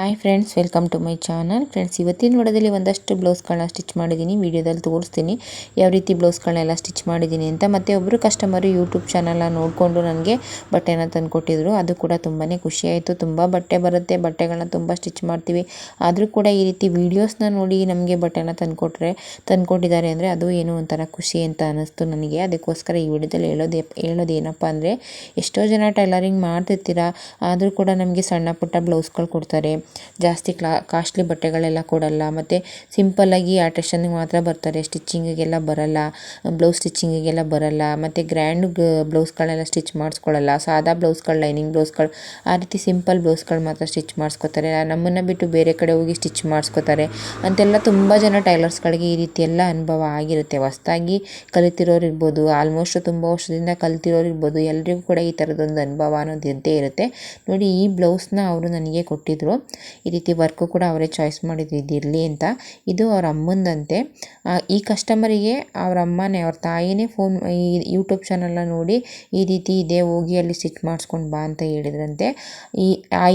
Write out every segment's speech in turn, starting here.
Hi friends, welcome to my channel. Friends, ಇವತ್ತಿನ ನೋಡೋದಲ್ಲಿ ಒಂದಷ್ಟು ಬ್ಲೌಸ್ಗಳನ್ನ ಸ್ಟಿಚ್ ಮಾಡಿದ್ದೀನಿ. ವಿಡಿಯೋದಲ್ಲಿ ತೋರಿಸ್ತೀನಿ ಯಾವ ರೀತಿ ಬ್ಲೌಸ್ಗಳನ್ನೆಲ್ಲ ಸ್ಟಿಚ್ ಮಾಡಿದ್ದೀನಿ ಅಂತ. ಮತ್ತು ಒಬ್ಬರು ಕಸ್ಟಮರು ಯೂಟ್ಯೂಬ್ ಚಾನಲ್ನ ನೋಡಿಕೊಂಡು ನನಗೆ ಬಟ್ಟೆನ ತಂದುಕೊಟ್ಟಿದ್ರು. ಅದು ಕೂಡ ತುಂಬಾ ಖುಷಿಯಾಯಿತು. ತುಂಬ ಬಟ್ಟೆ ಬರುತ್ತೆ. ಬಟ್ಟೆಗಳನ್ನ ತುಂಬ ಸ್ಟಿಚ್ ಮಾಡ್ತೀವಿ. ಆದರೂ ಕೂಡ ಈ ರೀತಿ ವೀಡಿಯೋಸ್ನ ನೋಡಿ ನಮಗೆ ಬಟ್ಟೆನ ತಂದುಕೊಟ್ರೆ, ತಂದುಕೊಟ್ಟಿದ್ದಾರೆ ಅಂದರೆ ಅದು ಏನೋ ಒಂಥರ ಖುಷಿ ಅಂತ ಅನ್ನಿಸ್ತು ನನಗೆ. ಅದಕ್ಕೋಸ್ಕರ ಈ ವಿಡಿಯೋದಲ್ಲಿ ಹೇಳೋದು ಹೇಳೋದು ಏನಪ್ಪ ಅಂದರೆ, ಎಷ್ಟೋ ಜನ ಟೈಲರಿಂಗ್ ಮಾಡ್ತಿರ್ತೀರ, ಆದರೂ ಕೂಡ ನಮಗೆ ಸಣ್ಣ ಪುಟ್ಟ ಬ್ಲೌಸ್ಗಳು ಕೊಡ್ತಾರೆ. ಜಾಸ್ತಿ ಕ್ಲಾ, ಕಾಸ್ಟ್ಲಿ ಬಟ್ಟೆಗಳೆಲ್ಲ ಕೊಡಲ್ಲ. ಮತ್ತು ಸಿಂಪಲ್ಲಾಗಿ ಆರ್ಟಿಷನ್ಗೆ ಮಾತ್ರ ಬರ್ತಾರೆ. ಸ್ಟಿಚ್ಚಿಂಗಿಗೆಲ್ಲ ಬರಲ್ಲ ಬ್ಲೌಸ್ ಸ್ಟಿಚ್ಚಿಂಗಿಗೆಲ್ಲ ಬರಲ್ಲ, ಮತ್ತು ಗ್ರ್ಯಾಂಡ್ ಬ್ಲೌಸ್ಗಳನ್ನೆಲ್ಲ ಸ್ಟಿಚ್ ಮಾಡಿಸ್ಕೊಳ್ಳಲ್ಲ. ಸಾದಾ ಬ್ಲೌಸ್ಗಳು ಲೈನಿಂಗ್ ಬ್ಲೌಸ್ಗಳು ಆ ರೀತಿ ಸಿಂಪಲ್ ಬ್ಲೌಸ್ಗಳು ಮಾತ್ರ ಸ್ಟಿಚ್ ಮಾಡಿಸ್ಕೊತಾರೆ. ನಮ್ಮನ್ನು ಬಿಟ್ಟು ಬೇರೆ ಕಡೆ ಹೋಗಿ ಸ್ಟಿಚ್ ಮಾಡಿಸ್ಕೊತಾರೆ. ಅಂತೆಲ್ಲ ತುಂಬ ಜನ ಟೈಲರ್ಸ್ಗಳಿಗೆ ಈ ರೀತಿ ಎಲ್ಲ ಅನುಭವ ಆಗಿರುತ್ತೆ. ಹೊಸ್ದಾಗಿ ಕಲಿತಿರೋರು ಇರ್ಬೋದು ಆಲ್ಮೋಸ್ಟ್ ತುಂಬ ವರ್ಷದಿಂದ ಕಲಿತಿರೋರು ಇರ್ಬೋದು ಎಲ್ಲರಿಗೂ ಕೂಡ ಈ ಥರದೊಂದು ಅನುಭವ ಅನ್ನೋದು ಇದ್ದೇ ಇರುತ್ತೆ. ನೋಡಿ ಈ ಬ್ಲೌಸ್ನ ಅವರು ನನಗೆ ಕೊಟ್ಟಿದ್ದರು ಈ ರೀತಿ ವರ್ಕು ಕೂಡ ಅವರೇ ಚಾಯ್ಸ್ ಮಾಡಿದ್ರು ಇದಿರಲಿ ಅಂತ. ಇದು ಅವ್ರ ಅಮ್ಮಂದಂತೆ. ಈ ಕಸ್ಟಮರಿಗೆ ಅವ್ರ ಅಮ್ಮನೇ, ಅವ್ರ ತಾಯಿನೇ ಫೋನ್ ಈ ಯೂಟ್ಯೂಬ್ ಚಾನಲ್ನ ನೋಡಿ ಈ ರೀತಿ ಇದೆ, ಹೋಗಿ ಅಲ್ಲಿ ಸ್ಟಿಚ್ ಮಾಡಿಸ್ಕೊಂಡು ಬಾ ಅಂತ ಹೇಳಿದ್ರಂತೆ. ಈ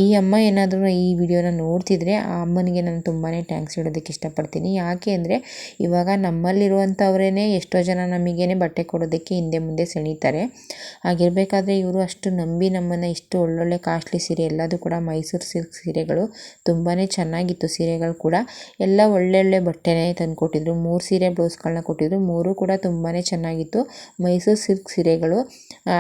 ಈ ಅಮ್ಮ ಏನಾದರೂ ಈ ವಿಡಿಯೋನ ನೋಡ್ತಿದ್ರೆ ಆ ಅಮ್ಮನಿಗೆ ನಾನು ತುಂಬಾ ಥ್ಯಾಂಕ್ಸ್ ಹೇಳೋದಕ್ಕೆ ಇಷ್ಟಪಡ್ತೀನಿ. ಯಾಕೆ ಅಂದರೆ, ಇವಾಗ ನಮ್ಮಲ್ಲಿರುವಂಥವ್ರೇ ಎಷ್ಟೋ ಜನ ನಮಗೇನೆ ಬಟ್ಟೆ ಕೊಡೋದಕ್ಕೆ ಹಿಂದೆ ಮುಂದೆ ಸೆಣೀತಾರೆ ಹಾಗಿರಬೇಕಾದ್ರೆ ಇವರು ಅಷ್ಟು ನಂಬಿ ನಮ್ಮನ್ನು ಇಷ್ಟು ಒಳ್ಳೊಳ್ಳೆ ಕಾಸ್ಟ್ಲಿ ಸೀರೆ, ಎಲ್ಲದೂ ಕೂಡ ಮೈಸೂರು ಸಿಲ್ಕ್ ಸೀರೆಗಳು ತುಂಬಾ ಚೆನ್ನಾಗಿತ್ತು ಸೀರೆಗಳು ಕೂಡ. ಎಲ್ಲ ಒಳ್ಳೊಳ್ಳೆ ಬಟ್ಟೆನೇ ತಂದು ಕೊಟ್ಟಿದ್ರು ಮೂರು ಸೀರೆ ಬ್ಲೌಸ್ಗಳನ್ನ ಕೊಟ್ಟಿದ್ರು. ಮೂರು ಕೂಡ ತುಂಬಾ ಚೆನ್ನಾಗಿತ್ತು. ಮೈಸೂರು ಸಿಲ್ಕ್ ಸೀರೆಗಳು.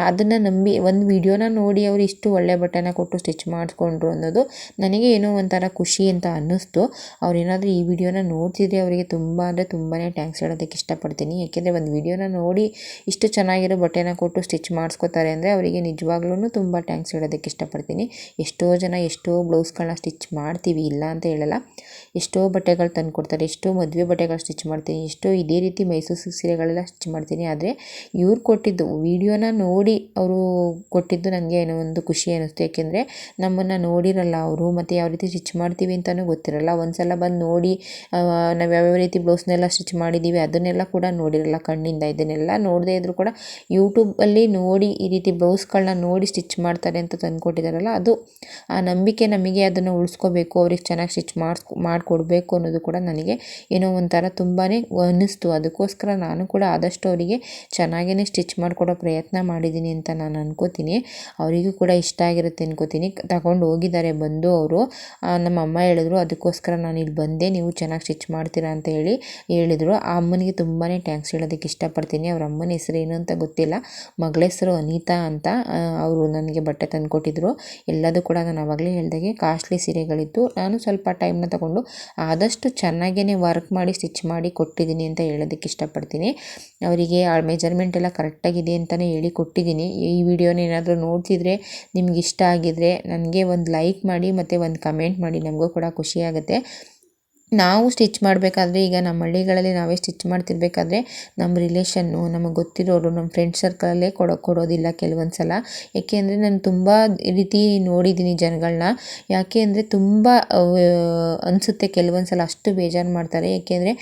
ಅದನ್ನು ನಂಬಿ ಒಂದು ವಿಡಿಯೋನ ನೋಡಿ ಅವರು ಇಷ್ಟು ಒಳ್ಳೆ ಬಟ್ಟೆನ ಕೊಟ್ಟು ಸ್ಟಿಚ್ ಮಾಡಿಸ್ಕೊಂಡ್ರು ಅನ್ನೋದು ನನಗೆ ಏನೋ ಒಂಥರ ಖುಷಿ ಅಂತ ಅನ್ನಿಸ್ತು. ಅವ್ರೇನಾದರೂ ಈ ವಿಡಿಯೋನ ನೋಡ್ತಿದ್ರೆ ಅವರಿಗೆ ತುಂಬ ಅಂದರೆ ತುಂಬಾ ಟ್ಯಾಂಕ್ಸ್ ಹೇಳೋದಕ್ಕೆ ಇಷ್ಟಪಡ್ತೀನಿ. ಯಾಕೆಂದರೆ ಒಂದು ವಿಡಿಯೋನ ನೋಡಿ ಇಷ್ಟು ಚೆನ್ನಾಗಿರೋ ಬಟ್ಟೆನ ಕೊಟ್ಟು ಸ್ಟಿಚ್ ಮಾಡಿಸ್ಕೋತಾರೆ ಅಂದರೆ ಅವರಿಗೆ ನಿಜವಾಗ್ಲೂ ತುಂಬ ಟ್ಯಾಂಕ್ಸ್ ಹೇಳೋದಕ್ಕೆ ಇಷ್ಟಪಡ್ತೀನಿ. ಎಷ್ಟೋ ಜನ ಎಷ್ಟೋ ಬ್ಲೌಸ್ಗಳನ್ನ ಸ್ಟಿಚ್ ಸ್ಟಿಚ್ ಮಾಡ್ತೀವಿ, ಇಲ್ಲ ಅಂತ ಹೇಳಲ್ಲ. ಎಷ್ಟೋ ಬಟ್ಟೆಗಳು ತಂದು ಕೊಡ್ತಾರೆ, ಎಷ್ಟೋ ಮದುವೆ ಬಟ್ಟೆಗಳು ಸ್ಟಿಚ್ ಮಾಡ್ತೀನಿ, ಎಷ್ಟೋ ಇದೇ ರೀತಿ ಮೈಸೂರು ಸೀರೆಗಳೆಲ್ಲ ಸ್ಟಿಚ್ ಮಾಡ್ತೀನಿ. ಆದರೆ ಇವ್ರು ಕೊಟ್ಟಿದ್ದು, ವೀಡಿಯೋನ ನೋಡಿ ಅವರು ಕೊಟ್ಟಿದ್ದು ನನಗೆ ಏನೋ ಒಂದು ಖುಷಿ ಅನ್ನಿಸ್ತು. ಯಾಕೆಂದರೆ ನಮ್ಮನ್ನು ನೋಡಿರಲ್ಲ ಅವರು, ಮತ್ತು ಯಾವ ರೀತಿ ಸ್ಟಿಚ್ ಮಾಡ್ತೀವಿ ಅಂತಲೂ ಗೊತ್ತಿರಲ್ಲ. ಒಂದು ಸಲ ಬಂದು ನೋಡಿ ನಾವು ಯಾವ್ಯಾವ ರೀತಿ ಬ್ಲೌಸ್ನೆಲ್ಲ ಸ್ಟಿಚ್ ಮಾಡಿದ್ದೀವಿ ಅದನ್ನೆಲ್ಲ ಕೂಡ ನೋಡಿರಲ್ಲ ಕಣ್ಣಿಂದ. ಇದನ್ನೆಲ್ಲ ನೋಡದೇ ಇದ್ದರೂ ಕೂಡ ಯೂಟ್ಯೂಬಲ್ಲಿ ನೋಡಿ ಈ ರೀತಿ ಬ್ಲೌಸ್ಗಳನ್ನ ನೋಡಿ ಸ್ಟಿಚ್ ಮಾಡ್ತಾರೆ ಅಂತ ತಂದು ಕೊಟ್ಟಿದ್ದಾರಲ್ಲ ಅದು ಆ ನಂಬಿಕೆ ನಮಗೆ ಅದನ್ನು ಉಳಿಸ್ಕೋಬೇಕು, ಅವ್ರಿಗೆ ಚೆನ್ನಾಗಿ ಸ್ಟಿಚ್ ಮಾಡಿಸ್ ಮಾಡಿಕೊಡ್ಬೇಕು ಅನ್ನೋದು ಕೂಡ ನನಗೆ ಏನೋ ಒಂಥರ ತುಂಬಾ ಅನ್ನಿಸ್ತು. ಅದಕ್ಕೋಸ್ಕರ ನಾನು ಕೂಡ ಆದಷ್ಟು ಅವರಿಗೆ ಚೆನ್ನಾಗೇ ಸ್ಟಿಚ್ ಮಾಡಿಕೊಡೋ ಪ್ರಯತ್ನ ಮಾಡಿದ್ದೀನಿ ಅಂತ ನಾನು ಅನ್ಕೋತೀನಿ. ಅವರಿಗೂ ಕೂಡ ಇಷ್ಟ ಆಗಿರುತ್ತೆ ಅನ್ಕೋತೀನಿ. ತಗೊಂಡು ಹೋಗಿದ್ದಾರೆ, ಬಂದು ಅವರು. ನಮ್ಮ ಅಮ್ಮ ಹೇಳಿದ್ರು, ಅದಕ್ಕೋಸ್ಕರ ನಾನು ಇಲ್ಲಿ ಬಂದೆ, ನೀವು ಚೆನ್ನಾಗಿ ಸ್ಟಿಚ್ ಮಾಡ್ತೀರಾ ಅಂತ ಹೇಳಿ ಹೇಳಿದರು. ಆ ಅಮ್ಮನಿಗೆ ತುಂಬಾ ಟ್ಯಾಂಕ್ಸ್ ಹೇಳೋದಕ್ಕೆ ಇಷ್ಟಪಡ್ತೀನಿ. ಅವ್ರ ಅಮ್ಮನ ಹೆಸರು ಏನು ಅಂತ ಗೊತ್ತಿಲ್ಲ. ಮಗಳ ಹೆಸರು ಅನಿತಾ ಅಂತ ಅವರು ನನಗೆ ಬಟ್ಟೆ ತಂದು ಕೊಟ್ಟಿದ್ರು ಎಲ್ಲದೂ ಕೂಡ ನಾನು ಆವಾಗಲೇ ಹೇಳಿದಾಗೆ ಕಾಸ್ಟ್ಲಿ ಸೀರೆಗಳಿತ್ತು ನಾನು ಸ್ವಲ್ಪ ಟೈಮ್ನ ತಗೊಂಡು ಆದಷ್ಟು ಚೆನ್ನಾಗೇ ವರ್ಕ್ ಮಾಡಿ ಸ್ಟಿಚ್ ಮಾಡಿ ಕೊಟ್ಟಿದ್ದೀನಿ ಅಂತ ಹೇಳೋದಕ್ಕೆ ಇಷ್ಟಪಡ್ತೀನಿ. ಅವರಿಗೆ ಆ ಮೆಜರ್ಮೆಂಟ್ ಎಲ್ಲ ಕರೆಕ್ಟಾಗಿದೆ ಅಂತಲೇ ಹೇಳಿ ಕೊಟ್ಟಿದ್ದೀನಿ. ಈ ವಿಡಿಯೋನ ಏನಾದರೂ ನೋಡ್ತಿದ್ರೆ ನಿಮ್ಗೆ ಇಷ್ಟ ಆಗಿದ್ರೆ ನನಗೆ ಒಂದು ಲೈಕ್ ಮಾಡಿ ಮತ್ತು ಒಂದು ಕಮೆಂಟ್ ಮಾಡಿ, ನಮಗೂ ಕೂಡ ಖುಷಿಯಾಗುತ್ತೆ ನಾವು ಸ್ಟಿಚ್ ಮಾಡಬೇಕಾದ್ರೆ ಈಗ ನಮ್ಮ ಹಳ್ಳಿಗಳಲ್ಲಿ ನಾವೇ ಸ್ಟಿಚ್ ಮಾಡ್ತಿರ್ಬೇಕಾದ್ರೆ ನಮ್ಮ ರಿಲೇಷನ್ನು, ನಮಗೆ ಗೊತ್ತಿರೋರು, ನಮ್ಮ ಫ್ರೆಂಡ್ ಸರ್ಕಲಲ್ಲೇ ಕೊಡೋ, ಕೊಡೋದಿಲ್ಲ ಕೆಲವೊಂದು ಸಲ ಏಕೆ ಅಂದರೆ ನಾನು ತುಂಬ ರೀತಿ ನೋಡಿದ್ದೀನಿ ಜನಗಳನ್ನ ಯಾಕೆ ಅಂದರೆ ತುಂಬ ಅನಿಸುತ್ತೆ ಕೆಲವೊಂದು ಸಲ ಅಷ್ಟು ಬೇಜಾರು ಮಾಡ್ತಾರೆ. ಏಕೆಂದರೆ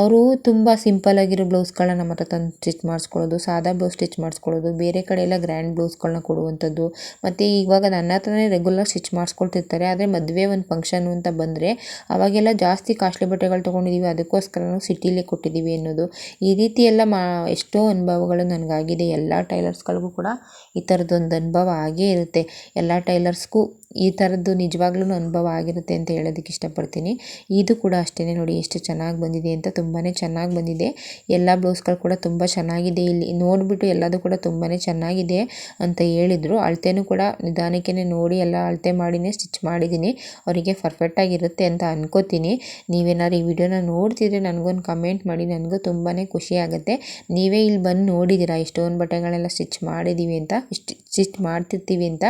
ಅವರು ತುಂಬ ಸಿಂಪಲ್ಲಾಗಿರೋ ಬ್ಲೌಸ್ಗಳನ್ನ ನಮ್ಮ ಹತ್ರ ತಂದು ಸ್ಟಿಚ್ ಮಾಡಿಸ್ಕೊಳ್ಳೋದು, ಸಾದಾ ಬ್ಲೌಸ್ ಸ್ಟಿಚ್ ಮಾಡಿಸ್ಕೊಳ್ಳೋದು, ಬೇರೆ ಕಡೆ ಎಲ್ಲ ಗ್ರ್ಯಾಂಡ್ ಬ್ಲೌಸ್ಗಳನ್ನ ಕೊಡುವಂಥದ್ದು. ಮತ್ತು ಇವಾಗ ನನ್ನ ಹತ್ರನೇ ರೆಗ್ಯುಲರ್ ಸ್ಟಿಚ್ ಮಾಡಿಸ್ಕೊಳ್ತಿರ್ತಾರೆ. ಆದರೆ ಮದುವೆ ಒಂದು ಫಂಕ್ಷನು ಅಂತ ಬಂದರೆ ಅವಾಗೆಲ್ಲ ಜಾಸ್ತಿ ಕಾಸ್ಟ್ಲಿ ಬಟ್ಟೆಗಳು ತೊಗೊಂಡಿದ್ದೀವಿ ಅದಕ್ಕೋಸ್ಕರ ಸಿಟಿಲೇ ಕೊಟ್ಟಿದ್ದೀವಿ ಅನ್ನೋದು ಈ ರೀತಿ ಎಲ್ಲ ಮಾ, ಎಷ್ಟೋ ಅನುಭವಗಳು ನನಗಾಗಿದೆ. ಎಲ್ಲ ಟೈಲರ್ಸ್ಗಳಿಗೂ ಕೂಡ ಈ ಥರದ್ದೊಂದು ಅನುಭವ ಆಗೇ ಇರುತ್ತೆ. ಎಲ್ಲ ಟೈಲರ್ಸ್ಗೂ ಈ ಥರದ್ದು ನಿಜವಾಗ್ಲೂ ಅನುಭವ ಆಗಿರುತ್ತೆ ಅಂತ ಹೇಳೋದಕ್ಕೆ ಇಷ್ಟಪಡ್ತೀನಿ. ಇದು ಕೂಡ ಅಷ್ಟೇ ನೋಡಿ, ಎಷ್ಟು ಚೆನ್ನಾಗಿ ಬಂದಿದೆ ಅಂತ ತುಂಬಾ ಚೆನ್ನಾಗಿ ಬಂದಿದೆ. ಎಲ್ಲ ಬ್ಲೌಸ್ಗಳು ಕೂಡ ತುಂಬ ಚೆನ್ನಾಗಿದೆ ಇಲ್ಲಿ. ನೋಡಿಬಿಟ್ಟು ಎಲ್ಲದೂ ಕೂಡ ತುಂಬಾ ಚೆನ್ನಾಗಿದೆ ಅಂತ ಹೇಳಿದರು. ಅಳತೆನೂ ಕೂಡ ನಿಧಾನಕ್ಕೆ ನೋಡಿ, ಎಲ್ಲ ಅಳತೆ ಮಾಡಿನೇ ಸ್ಟಿಚ್ ಮಾಡಿದ್ದೀನಿ. ಅವರಿಗೆ ಪರ್ಫೆಕ್ಟಾಗಿರುತ್ತೆ ಅಂತ ಅನ್ಕೋತೀನಿ. ನೀವೇನಾದ್ರು ಈ ವಿಡಿಯೋನ ನೋಡ್ತಿದ್ರೆ ನನಗೊಂದು ಕಮೆಂಟ್ ಮಾಡಿ, ನನಗೂ ತುಂಬಾ ಖುಷಿ ಆಗುತ್ತೆ. ನೀವೇ ಇಲ್ಲಿ ಬಂದು ನೋಡಿದ್ದೀರಾ? ಎಷ್ಟೊಂದು ಬಟ್ಟೆಗಳೆಲ್ಲ ಸ್ಟಿಚ್ ಮಾಡಿದ್ದೀವಿ ಅಂತ ಸ್ಟಿಚ್ ಮಾಡ್ತಿರ್ತೀವಿ ಅಂತ.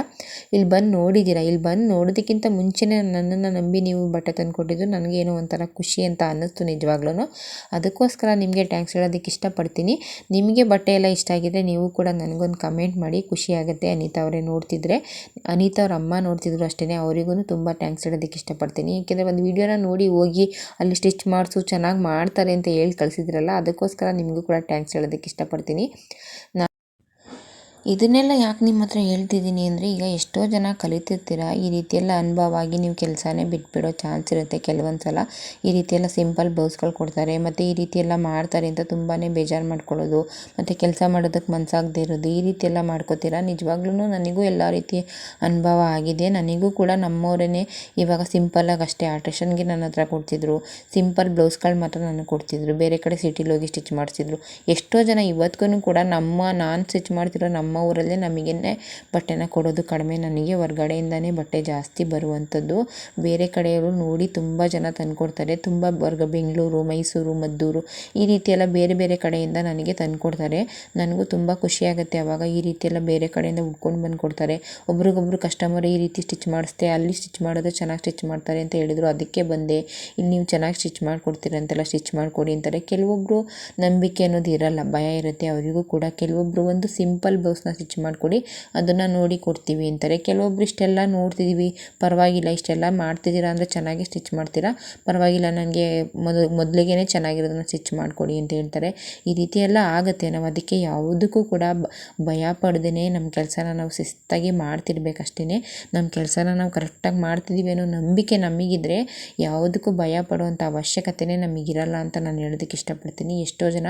ಇಲ್ಲಿ ಬಂದು ನೋಡಿದ್ದೀರಾ? ಇಲ್ಲಿ ಬಂದು ನೋಡೋದಕ್ಕಿಂತ ಮುಂಚೆನೇ ನನ್ನನ್ನು ನಂಬಿ ನೀವು ಬಟ್ಟೆ ತಂದು ಕೊಟ್ಟಿದ್ದು ನನಗೇನೋ ಒಂಥರ ಖುಷಿ ಅಂತ ಅನ್ನಿಸ್ತು ನಿಜವಾಗ್ಲೂ ಅದಕ್ಕೋಸ್ಕರ ನಿಮಗೆ ಟ್ಯಾಂಕ್ಸ್ ಹೇಳೋದಕ್ಕೆ ಇಷ್ಟಪಡ್ತೀನಿ. ನಿಮಗೆ ಬಟ್ಟೆ ಎಲ್ಲ ಇಷ್ಟ ಆಗಿದ್ರೆ ನೀವು ಕೂಡ ನನಗೊಂದು ಕಮೆಂಟ್ ಮಾಡಿ, ಖುಷಿ ಆಗುತ್ತೆ ಅನಿತಾ ಅವರೇ ನೋಡ್ತಿದ್ರೆ. ಅನಿತಾ ಅವ್ರ ಅಮ್ಮ ನೋಡ್ತಿದ್ರು ಅಷ್ಟೇ ಅವರಿಗೂ ತುಂಬ ಟ್ಯಾಂಕ್ಸ್ ಹೇಳೋದಕ್ಕೆ ಇಷ್ಟಪಡ್ತೀನಿ. ಏಕೆಂದರೆ ಒಂದು ವೀಡಿಯೋನ ನೋಡಿ ಹೋಗಿ ಅಲ್ಲಿ ಸ್ಟಿಚ್ ಮಾಡಿಸು ಚೆನ್ನಾಗಿ ಮಾಡ್ತಾರೆ ಅಂತ ಹೇಳಿ ಕಳಿಸಿದ್ರಲ್ಲ ಅದಕ್ಕೋಸ್ಕರ ನಿಮಗೂ ಕೂಡ ಟ್ಯಾಂಕ್ಸ್ ಹೇಳೋದಕ್ಕೆ ಇಷ್ಟಪಡ್ತೀನಿ. ಇದನ್ನೆಲ್ಲ ಯಾಕೆ ನಿಮ್ಮ ಹತ್ರ ಹೇಳ್ತಿದ್ದೀನಿ ಅಂದರೆ ಈಗ ಎಷ್ಟೋ ಜನ ಕಲಿತಿರ್ತೀರ, ಈ ರೀತಿಯೆಲ್ಲ ಅನುಭವ ಆಗಿ ನೀವು ಕೆಲಸನೇ ಬಿಟ್ಬಿಡೋ ಚಾನ್ಸ್ ಇರುತ್ತೆ ಕೆಲವೊಂದು ಸಲ ಈ ರೀತಿಯೆಲ್ಲ ಸಿಂಪಲ್ ಬ್ಲೌಸ್ಗಳು ಕೊಡ್ತಾರೆ, ಮತ್ತು ಈ ರೀತಿಯೆಲ್ಲ ಮಾಡ್ತಾರೆ ಅಂತ ತುಂಬಾ ಬೇಜಾರು ಮಾಡ್ಕೊಳ್ಳೋದು, ಮತ್ತು ಕೆಲಸ ಮಾಡೋದಕ್ಕೆ ಮನಸ್ಸಾಗದೇ ಇರೋದು, ಈ ರೀತಿಯೆಲ್ಲ ಮಾಡ್ಕೋತೀರ? ನಿಜವಾಗ್ಲೂ ನನಗೂ ಎಲ್ಲ ರೀತಿ ಅನುಭವ ಆಗಿದೆ. ನನಗೂ ಕೂಡ ನಮ್ಮವರೇ ಇವಾಗ ಸಿಂಪಲ್ಲಾಗಿ ಅಷ್ಟೇ ಆರ್ಟಿಷನ್ಗೆ ನನ್ನ ಹತ್ರ ಕೊಡ್ತಿದ್ರು. ಸಿಂಪಲ್ ಬ್ಲೌಸ್ಗಳು ಮಾತ್ರ ನನಗೆ ಕೊಡ್ತಿದ್ರು. ಬೇರೆ ಕಡೆ ಸಿಟಿಲಿ ಹೋಗಿ ಸ್ಟಿಚ್ ಮಾಡಿಸಿದ್ರು. ಎಷ್ಟೋ ಜನ ಇವತ್ತಿಗೂ ಕೂಡ ನಮ್ಮ ನಾನು ಸ್ಟಿಚ್ ಮಾಡ್ತಿರೋ ನಮ್ಮ ಊರಲ್ಲೇ ನಮಗೇನೆ ಬಟ್ಟೆನ ಕೊಡೋದು ಕಡಿಮೆ. ನನಗೆ ಹೊರ್ಗಡೆಯಿಂದನೇ ಬಟ್ಟೆ ಜಾಸ್ತಿ ಬರುವಂಥದ್ದು. ಬೇರೆ ಕಡೆಯವರು ನೋಡಿ ತುಂಬ ಜನ ತಂದುಕೊಡ್ತಾರೆ. ತುಂಬ ವರ್ಗ ಬೆಂಗಳೂರು, ಮೈಸೂರು, ಮದ್ದೂರು ಈ ರೀತಿಯೆಲ್ಲ ಬೇರೆ ಬೇರೆ ಕಡೆಯಿಂದ ನನಗೆ ತಂದುಕೊಡ್ತಾರೆ. ನನಗೂ ತುಂಬ ಖುಷಿಯಾಗುತ್ತೆ ಆವಾಗ ಈ ರೀತಿಯೆಲ್ಲ ಬೇರೆ ಕಡೆಯಿಂದ ಉಟ್ಕೊಂಡು ಬಂದು ಕೊಡ್ತಾರೆ ಒಬ್ರಿಗೊಬ್ರು ಕಸ್ಟಮರ್ ಈ ರೀತಿ ಸ್ಟಿಚ್ ಮಾಡಿಸ್ದೆ, ಅಲ್ಲಿ ಸ್ಟಿಚ್ ಮಾಡಿದ್ರೆ ಚೆನ್ನಾಗಿ ಸ್ಟಿಚ್ ಮಾಡ್ತಾರೆ ಅಂತ ಹೇಳಿದರು. ಅದಕ್ಕೆ ಬಂದೆ. ಇಲ್ಲಿ ನೀವು ಚೆನ್ನಾಗಿ ಸ್ಟಿಚ್ ಮಾಡಿಕೊಡ್ತೀರ ಅಂತೆಲ್ಲ ಸ್ಟಿಚ್ ಮಾಡಿಕೊಡಿ ಅಂತಾರೆ. ಕೆಲವೊಬ್ಬರು ನಂಬಿಕೆ ಅನ್ನೋದು ಇರಲ್ಲ. ಭಯ ಇರುತ್ತೆ. ಅವರಿಗೂ ಕೂಡ. ಕೆಲವೊಬ್ಬರು ಒಂದು ಸಿಂಪಲ್ ಬ್ಲೌಸ್ನ ಸ್ಟಿಚ್ ಮಾಡಿಕೊಡಿ. ಅದನ್ನು ನೋಡಿ ಕೊಡ್ತೀವಿ ಅಂತಾರೆ. ಕೆಲವೊಬ್ರು ಇಷ್ಟೆಲ್ಲ ನೋಡ್ತಿದ್ದೀವಿ ಪರವಾಗಿಲ್ಲ, ಇಷ್ಟೆಲ್ಲ ಮಾಡ್ತಿದ್ದೀರಾ ಅಂದರೆ ಚೆನ್ನಾಗಿ ಸ್ಟಿಚ್ ಮಾಡ್ತೀರಾ? ಪರವಾಗಿಲ್ಲ ನನಗೆ ಮೊದಲು ಮೊದಲಿಗೆ ಚೆನ್ನಾಗಿರೋದನ್ನ ಸ್ಟಿಚ್ ಮಾಡಿಕೊಡಿ ಅಂತ ಹೇಳ್ತಾರೆ. ಈ ರೀತಿ ಎಲ್ಲ ಆಗುತ್ತೆ. ನಾವು ಅದಕ್ಕೆ ಯಾವುದಕ್ಕೂ ಕೂಡ ಭಯ ಪಡ್ದೇ ನಮ್ಮ ಕೆಲಸನ ನಾವು ಶಿಸ್ತಾಗಿ ಮಾಡ್ತಿರ್ಬೇಕಷ್ಟೇ ನಮ್ಮ ಕೆಲಸನ ನಾವು ಕರೆಕ್ಟಾಗಿ ಮಾಡ್ತಿದ್ದೀವಿ ಅನ್ನೋ ನಂಬಿಕೆ ನಮಗಿದ್ರೆ ಯಾವುದಕ್ಕೂ ಭಯ ಪಡುವಂಥ ಅವಶ್ಯಕತೆನೇ ನಮಗಿರಲ್ಲ ಅಂತ ನಾನು ಹೇಳೋದಕ್ಕೆ ಇಷ್ಟಪಡ್ತೀನಿ. ಎಷ್ಟೋ ಜನ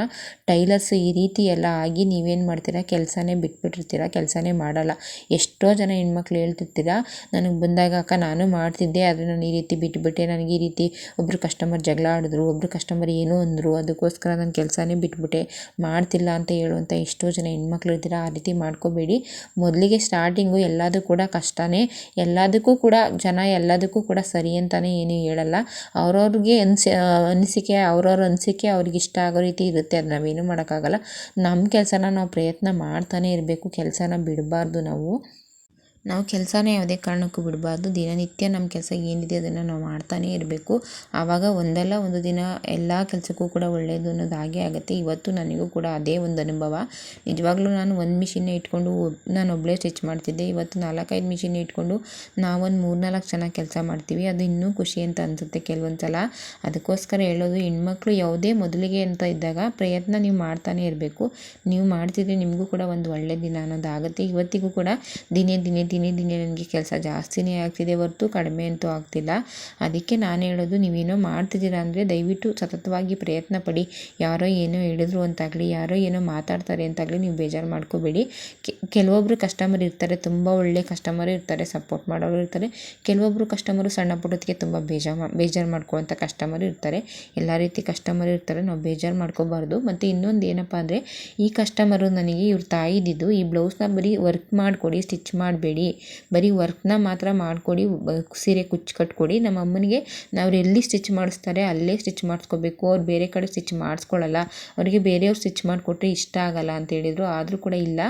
ಟೈಲರ್ಸ್ ಈ ರೀತಿ ಎಲ್ಲ ಆಗಿ ನೀವೇನು ಮಾಡ್ತೀರಾ? ಕೆಲಸನೇ ಬಿಟ್ಬಿಟ್ಟಿರ್ತೀರ ಕೆಲಸನೇ ಮಾಡಲ್ಲ. ಎಷ್ಟೋ ಜನ ಹೆಣ್ಮಕ್ಳು ಹೇಳ್ತಿರ್ತೀರ, ನನಗೆ ಬಂದಾಗ ಅಕ್ಕ ನಾನು ಮಾಡ್ತಿದ್ದೆ, ಆದರೆ ನಾನು ಈ ರೀತಿ ಬಿಟ್ಬಿಟ್ಟೆ. ನನಗೆ ಈ ರೀತಿ ಒಬ್ಬರು ಕಸ್ಟಮರ್ ಜಗಳ ಆಡಿದ್ರು ಒಬ್ಬರು ಕಸ್ಟಮರ್ ಏನು ಅಂದರು, ಅದಕ್ಕೋಸ್ಕರ ನಾನು ಕೆಲಸನೇ ಬಿಟ್ಬಿಟ್ಟೆ. ಮಾಡ್ತಿಲ್ಲ ಅಂತ ಹೇಳುವಂಥ ಎಷ್ಟೋ ಜನ ಹೆಣ್ಮಕ್ಳು ಇರ್ತೀರ, ಆ ರೀತಿ ಮಾಡ್ಕೋಬೇಡಿ. ಮೊದಲಿಗೆ ಸ್ಟಾರ್ಟಿಂಗು ಎಲ್ಲದೂ ಕೂಡ ಕಷ್ಟನೇ. ಎಲ್ಲದಕ್ಕೂ ಕೂಡ ಜನ ಎಲ್ಲದಕ್ಕೂ ಕೂಡ ಸರಿ ಅಂತಲೇ ಏನೂ ಹೇಳಲ್ಲ. ಅವ್ರವ್ರಿಗೆ ಅನಿಸಿ ಅನಿಸಿಕೆ, ಅವ್ರವ್ರ ಅನಿಸಿಕೆ ಅವ್ರಿಗೆ ಇಷ್ಟ ಆಗೋ ರೀತಿ ಇರುತ್ತೆ. ಅದು ನಾವೇನು ಮಾಡೋಕ್ಕಾಗಲ್ಲ. ನಮ್ಮ ಕೆಲಸನ ನಾವು ಪ್ರಯತ್ನ ಮಾಡ್ತಾನೆ ಇರಬೇಕು. ಕೆಲಸನ ಬಿಡಬಾರ್ದು ನಾವು. ನಾವು ಕೆಲಸನೇ ಯಾವುದೇ ಕಾರಣಕ್ಕೂ ಬಿಡಬಾರ್ದು. ದಿನನಿತ್ಯ ನಮ್ಮ ಕೆಲಸ ಏನಿದೆ ಅದನ್ನು ನಾವು ಮಾಡ್ತಾನೇ ಇರಬೇಕು. ಆವಾಗ ಒಂದಲ್ಲ ಒಂದು ದಿನ ಎಲ್ಲ ಕೆಲಸಕ್ಕೂ ಕೂಡ ಒಳ್ಳೆಯದು ಅನ್ನೋದು ಹಾಗೆ ಆಗುತ್ತೆ. ಇವತ್ತು ನನಗೂ ಕೂಡ ಅದೇ ಒಂದು ಅನುಭವ. ನಿಜವಾಗ್ಲೂ ನಾನು ಒಂದು ಮಿಷಿನ್ನೇ ಇಟ್ಕೊಂಡು ನಾನು ಒಬ್ಬಳೇ ಸ್ಟಿಚ್ ಮಾಡ್ತಿದ್ದೆ. ಇವತ್ತು ನಾಲ್ಕೈದು ಮಿಷಿನ್ ಇಟ್ಕೊಂಡು ನಾವೊಂದು ಮೂರು ನಾಲ್ಕು ಚೆನ್ನಾಗಿ ಕೆಲಸ ಮಾಡ್ತೀವಿ. ಅದು ಇನ್ನೂ ಖುಷಿ ಅಂತ ಅನಿಸುತ್ತೆ ಕೆಲವೊಂದು ಸಲ ಅದಕ್ಕೋಸ್ಕರ ಹೇಳೋದು, ಹೆಣ್ಮಕ್ಳು ಯಾವುದೇ ಮೊದಲಿಗೆ ಅಂತ ಇದ್ದಾಗ ಪ್ರಯತ್ನ ನೀವು ಮಾಡ್ತಾನೆ ಇರಬೇಕು. ನೀವು ಮಾಡ್ತಿದ್ರೆ ನಿಮಗೂ ಕೂಡ ಒಂದು ಒಳ್ಳೆಯ ದಿನ ಅನ್ನೋದು ಆಗುತ್ತೆ. ಇವತ್ತಿಗೂ ಕೂಡ ದಿನೇ ದಿನೇ ದಿನೇ ದಿನೇ ನನಗೆ ಕೆಲಸ ಜಾಸ್ತಿನೇ ಆಗ್ತಿದೆ ಹೊರತು ಕಡಿಮೆ ಅಂತೂ ಆಗ್ತಿಲ್ಲ. ಅದಕ್ಕೆ ನಾನು ಹೇಳೋದು ನೀವೇನೋ ಮಾಡ್ತಿದ್ದೀರಾ ಅಂದರೆ ದಯವಿಟ್ಟು ಸತತವಾಗಿ ಪ್ರಯತ್ನ ಪಡಿ. ಯಾರೋ ಏನೋ ಹೇಳಿದ್ರು ಅಂತಾಗಲಿ, ಯಾರೋ ಏನೋ ಮಾತಾಡ್ತಾರೆ ಅಂತಾಗಲಿ ನೀವು ಬೇಜಾರು ಮಾಡ್ಕೋಬೇಡಿ. ಕೆಲವೊಬ್ಬರು ಕಸ್ಟಮರ್ ಇರ್ತಾರೆ, ತುಂಬ ಒಳ್ಳೆ ಕಸ್ಟಮರ್ ಇರ್ತಾರೆ ಸಪೋರ್ಟ್ ಮಾಡೋರು ಇರ್ತಾರೆ. ಕೆಲವೊಬ್ಬರು ಕಸ್ಟಮರು ಸಣ್ಣ ಪುಟ್ಟದಕ್ಕೆ ತುಂಬ ಬೇಜಾರು ಬೇಜಾರು ಮಾಡ್ಕೊಳ್ಳೋಂಥ ಕಸ್ಟಮರ್ ಇರ್ತಾರೆ. ಎಲ್ಲ ರೀತಿ ಕಸ್ಟಮರ್ ಇರ್ತಾರೆ, ನಾವು ಬೇಜಾರು ಮಾಡ್ಕೋಬಾರ್ದು. ಮತ್ತು ಇನ್ನೊಂದು ಏನಪ್ಪ ಅಂದರೆ ಈ ಕಸ್ಟಮರು ನನಗೆ ಇವ್ರ ತಾಯಿದಿದ್ದು ಈ ಬ್ಲೌಸ್ನ ಬರೀ ವರ್ಕ್ ಮಾಡಿಕೊಡಿ ಸ್ಟಿಚ್ ಮಾಡಬೇಡಿ. ಬರೀ ವರ್ಕ್ನ ಮಾತ್ರ ಮಾಡಿಕೊಡಿ ಸೀರೆ ಕುಚ್ಚು ಕಟ್ಕೊಡಿ. ನಮ್ಮ ಅಮ್ಮನಿಗೆ ನಾವು ಎಲ್ಲಿ ಸ್ಟಿಚ್ ಮಾಡಿಸ್ತಾರೆ ಅಲ್ಲೇ ಸ್ಟಿಚ್ ಮಾಡಿಸ್ಕೋಬೇಕು. ಅವ್ರು ಬೇರೆ ಕಡೆ ಸ್ಟಿಚ್ ಮಾಡಿಸ್ಕೊಳ್ಳಲ್ಲ ಅವರಿಗೆ ಬೇರೆಯವ್ರು ಸ್ಟಿಚ್ ಮಾಡಿಕೊಟ್ರೆ ಇಷ್ಟ ಆಗಲ್ಲ ಅಂತ ಹೇಳಿದರು. ಆದರೂ ಕೂಡ ಇಲ್ಲ.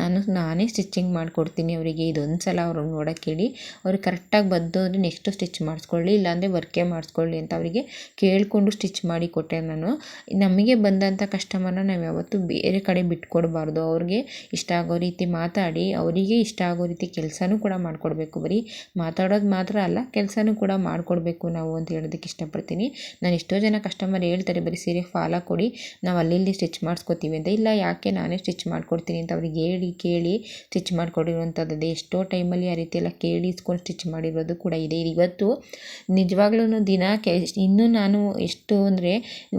ನಾನು, ನಾನೇ ಸ್ಟಿಚಿಂಗ್ ಮಾಡಿಕೊಡ್ತೀನಿ ಅವರಿಗೆ. ಇದೊಂದು ಸಲ ಅವ್ರು ನೋಡೋಕೆ ಹೇಳಿ ಅವ್ರಿಗೆ ಕರೆಕ್ಟಾಗಿ ಬದ್ದು ಅಂದರೆ ನೆಕ್ಸ್ಟು ಸ್ಟಿಚ್ ಮಾಡಿಸ್ಕೊಳ್ಳಿ, ಇಲ್ಲಾಂದರೆ ವರ್ಕೇ ಮಾಡಿಸ್ಕೊಳ್ಳಿ ಅಂತ ಅವರಿಗೆ ಕೇಳಿಕೊಂಡು ಸ್ಟಿಚ್ ಮಾಡಿ ಕೊಟ್ಟೆ ನಾನು. ನಮಗೆ ಬಂದಂಥ ಕಸ್ಟಮರ್ನ ನಾವು ಯಾವತ್ತೂ ಬೇರೆ ಕಡೆ ಬಿಟ್ಕೊಡ್ಬಾರ್ದು. ಅವ್ರಿಗೆ ಇಷ್ಟ ಆಗೋ ರೀತಿ ಮಾತಾಡಿ, ಅವರಿಗೆ ಇಷ್ಟ ಆಗೋ ರೀತಿ ಕೆಲಸನೂ ಕೂಡ ಮಾಡಿಕೊಡ್ಬೇಕು ಬರೀ ಮಾತಾಡೋದು ಮಾತ್ರ ಅಲ್ಲ, ಕೆಲಸನೂ ಕೂಡ ಮಾಡಿಕೊಡ್ಬೇಕು ನಾವು ಅಂತ ಹೇಳೋದಕ್ಕೆ ಇಷ್ಟಪಡ್ತೀನಿ. ನಾನು ಎಷ್ಟೋ ಜನ ಕಸ್ಟಮರ್ ಹೇಳ್ತಾರೆ, ಬರೀ ಸೀರೆ ಫಾಲ ಕೊಡಿ, ನಾವು ಅಲ್ಲಿ ಸ್ಟಿಚ್ ಮಾಡಿಸ್ಕೋತೀವಿ ಅಂತ. ಇಲ್ಲ, ಯಾಕೆ ನಾನೇ ಸ್ಟಿಚ್ ಮಾಡಿಕೊಡ್ತೀನಿ ಅಂತ ಅವ್ರಿಗೆ ಹೇಳಿ, ಕೇಳಿ ಸ್ಟಿಚ್ ಮಾಡಿಕೊಡಿರುವಂಥದ್ದು ಎಷ್ಟೋ ಟೈಮಲ್ಲಿ ಆ ರೀತಿ ಎಲ್ಲ ಕೇಳಿ ಇಸ್ಕೊಂಡು ಸ್ಟಿಚ್ ಮಾಡಿರೋದು ಕೂಡ ಇದೆ. ಇವತ್ತು ನಿಜವಾಗ್ಲೂ ದಿನ ಕೆ, ಇನ್ನೂ ನಾನು ಎಷ್ಟು ಅಂದರೆ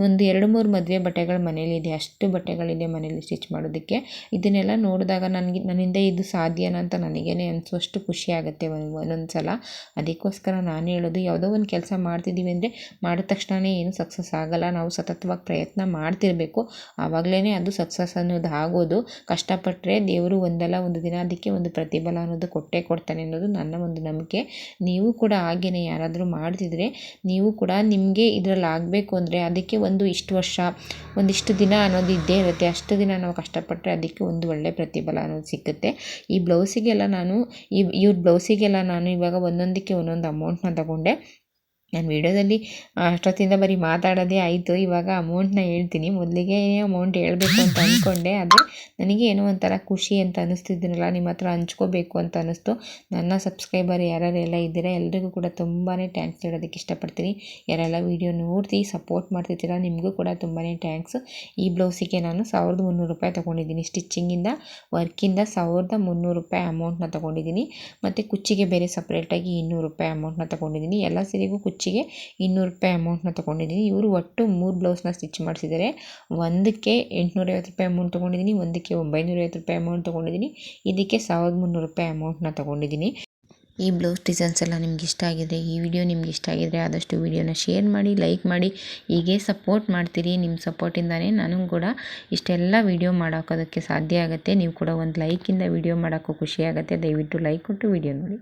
ಒಂದು ಎರಡು ಮೂರು ಮದುವೆ ಬಟ್ಟೆಗಳು ಮನೇಲಿದೆ ಅಷ್ಟು ಬಟ್ಟೆಗಳಿದೆ ಮನೇಲಿ ಸ್ಟಿಚ್ ಮಾಡೋದಕ್ಕೆ. ಇದನ್ನೆಲ್ಲ ನೋಡಿದಾಗ ನನಗೆ, ನನ್ನಿಂದ ಇದು ಸಾಧ್ಯನ ಅಂತ ನನಗೇ ಅನಿಸುವಷ್ಟು ಖುಷಿ ಆಗುತ್ತೆ ಒಂದೊಂದು ಸಲ ಅದಕ್ಕೋಸ್ಕರ ನಾನು ಹೇಳೋದು, ಯಾವುದೋ ಒಂದು ಕೆಲಸ ಮಾಡ್ತಿದ್ದೀವಿ ಅಂದರೆ ಮಾಡಿದ ತಕ್ಷಣವೇ ಏನು ಸಕ್ಸಸ್ ಆಗಲ್ಲ. ನಾವು ಸತತವಾಗಿ ಪ್ರಯತ್ನ ಮಾಡ್ತಿರಬೇಕು. ಆವಾಗಲೇ ಅದು ಸಕ್ಸಸ್ ಅನ್ನೋದು ಆಗೋದು. ಕಷ್ಟಪಟ್ಟರೆ ದೇವರು ಒಂದಲ್ಲ, ಒಂದು ದಿನ ಅದಕ್ಕೆ ಒಂದು ಪ್ರತಿಫಲ ಅನ್ನೋದು ಕೊಟ್ಟೇ ಕೊಡ್ತಾನೆ ಅನ್ನೋದು ನನ್ನ ಒಂದು ನಂಬಿಕೆ. ನೀವು ಕೂಡ ಹಾಗೆಯೇ ಯಾರಾದರೂ ಮಾಡ್ತಿದ್ರೆ, ನೀವು ಕೂಡ ನಿಮಗೆ ಇದರಲ್ಲಿ ಆಗಬೇಕು ಅಂದರೆ ಅದಕ್ಕೆ ಒಂದು ಇಷ್ಟು ವರ್ಷ, ಒಂದಿಷ್ಟು ದಿನ ಅನ್ನೋದು ಇದ್ದೇ ಇರುತ್ತೆ. ಅಷ್ಟು ದಿನ ನಾವು ಕಷ್ಟಪಟ್ಟರೆ ಅದಕ್ಕೆ ಒಂದು ಒಳ್ಳೆಯ ಪ್ರತಿಫಲ ಅನ್ನೋದು ಸಿಕ್ಕುತ್ತೆ ಈ ಬ್ಲೌಸಿಗೆಲ್ಲ ನಾನು ಈ ಇವ್ರ ಬ್ಲೌಸಿಗೆಲ್ಲ ನಾನು ಇವಾಗ ಒಂದೊಂದಕ್ಕೆ ಒಂದೊಂದು ಅಮೌಂಟ್ನ ತಗೊಂಡೆ. ನಾನು ವೀಡಿಯೋದಲ್ಲಿ ಅಷ್ಟೊತ್ತಿಂದ ಬರೀ ಮಾತಾಡೋದೇ ಆಯಿತು. ಇವಾಗ ಅಮೌಂಟ್ನ ಹೇಳ್ತೀನಿ. ಮೊದಲಿಗೆ ಅಮೌಂಟ್ ಹೇಳಬೇಕು ಅಂತ ಅಂದ್ಕೊಂಡೆ ಆದರೆ ನನಗೆ ಏನೋ ಒಂಥರ ಖುಷಿ ಅಂತ ಅನ್ನಿಸ್ತಿದ್ದೀನಲ್ಲ ನಿಮ್ಮ ಹತ್ರ ಹಂಚ್ಕೋಬೇಕು ಅಂತ ಅನ್ನಿಸ್ತು. ನನ್ನ ಸಬ್ಸ್ಕ್ರೈಬರ್ ಯಾರ್ಯಾರೆಲ್ಲ ಇದ್ದೀರಾ, ಎಲ್ರಿಗೂ ಕೂಡ ತುಂಬಾ ಥ್ಯಾಂಕ್ಸ್ ಹೇಳೋದಕ್ಕೆ ಇಷ್ಟಪಡ್ತೀನಿ. ಯಾರೆಲ್ಲ ವೀಡಿಯೋ ನೋಡ್ತಿ ಸಪೋರ್ಟ್ ಮಾಡ್ತಿರ್ತೀರ, ನಿಮಗೂ ಕೂಡ ತುಂಬಾ ಥ್ಯಾಂಕ್ಸ್ ಈ ಬ್ಲೌಸಿಗೆ ನಾನು ಸಾವಿರದ ಮುನ್ನೂರು ರೂಪಾಯಿ ತೊಗೊಂಡಿದ್ದೀನಿ. ಸ್ಟಿಚ್ಚಿಂಗಿಂದ ವರ್ಕಿಂದ ಸಾವಿರದ ಮುನ್ನೂರು ರೂಪಾಯಿ ಅಮೌಂಟ್ನ ತೊಗೊಂಡಿದ್ದೀನಿ. ಮತ್ತು ಕುಚ್ಚಿಗೆ ಬೇರೆ ಸಪ್ರೇಟಾಗಿ ಇನ್ನೂರು ರೂಪಾಯಿ ಅಮೌಂಟ್ನ ತೊಗೊಂಡಿದ್ದೀನಿ. ಎಲ್ಲ ಸರಿಗೂ ಕುಚ್ಚಿಗೆ ಇನ್ನೂರು ರೂಪಾಯಿ ಅಮೌಂಟ್ನ ತೊಗೊಂಡಿದ್ದೀನಿ. ಇವರು ಒಟ್ಟು ಮೂರು ಬ್ಲೌಸ್ನ ಸ್ಟಿಚ್ ಮಾಡಿಸಿದ್ದಾರೆ. ಒಂದಕ್ಕೆ ಎಂಟುನೂರೈವತ್ತು ರೂಪಾಯಿ ಅಮೌಂಟ್ ತೊಗೊಂಡಿದ್ದೀನಿ, ಒಂದಕ್ಕೆ ಒಂಬೈನೂರೈವತ್ತು ರೂಪಾಯಿ ಅಮೌಂಟ್ ತೊಗೊಂಡಿದ್ದೀನಿ, ಇದಕ್ಕೆ ಸಾವಿರದ ಮುನ್ನೂರು ರೂಪಾಯಿ ಅಮೌಂಟ್ನ ತೊಗೊಂಡಿದ್ದೀನಿ. ಈ ಬ್ಲೌಸ್ ಡಿಸೈನ್ಸ್ ಎಲ್ಲ ನಿಮ್ಗೆ ಇಷ್ಟ ಆಗಿದ್ರೆ, ಈ ವಿಡಿಯೋ ನಿಮ್ಗೆ ಇಷ್ಟ ಆಗಿದ್ರೆ ಆದಷ್ಟು ವಿಡಿಯೋನ ಶೇರ್ ಮಾಡಿ, ಲೈಕ್ ಮಾಡಿ, ಹೀಗೆ ಸಪೋರ್ಟ್ ಮಾಡ್ತೀರಿ. ನಿಮ್ಮ ಸಪೋರ್ಟಿಂದನೇ ನನಗೂ ಕೂಡ ಇಷ್ಟೆಲ್ಲ ವಿಡಿಯೋ ಮಾಡೋಕ್ಕೋದಕ್ಕೆ ಸಾಧ್ಯ ಆಗುತ್ತೆ. ನೀವು ಕೂಡ ಒಂದು ಲೈಕಿಂದ ವಿಡಿಯೋ ಮಾಡೋಕ್ಕೂ ಖುಷಿ ಆಗುತ್ತೆ. ದಯವಿಟ್ಟು ಲೈಕ್ ಕೊಟ್ಟು ವಿಡಿಯೋ ನೋಡಿ.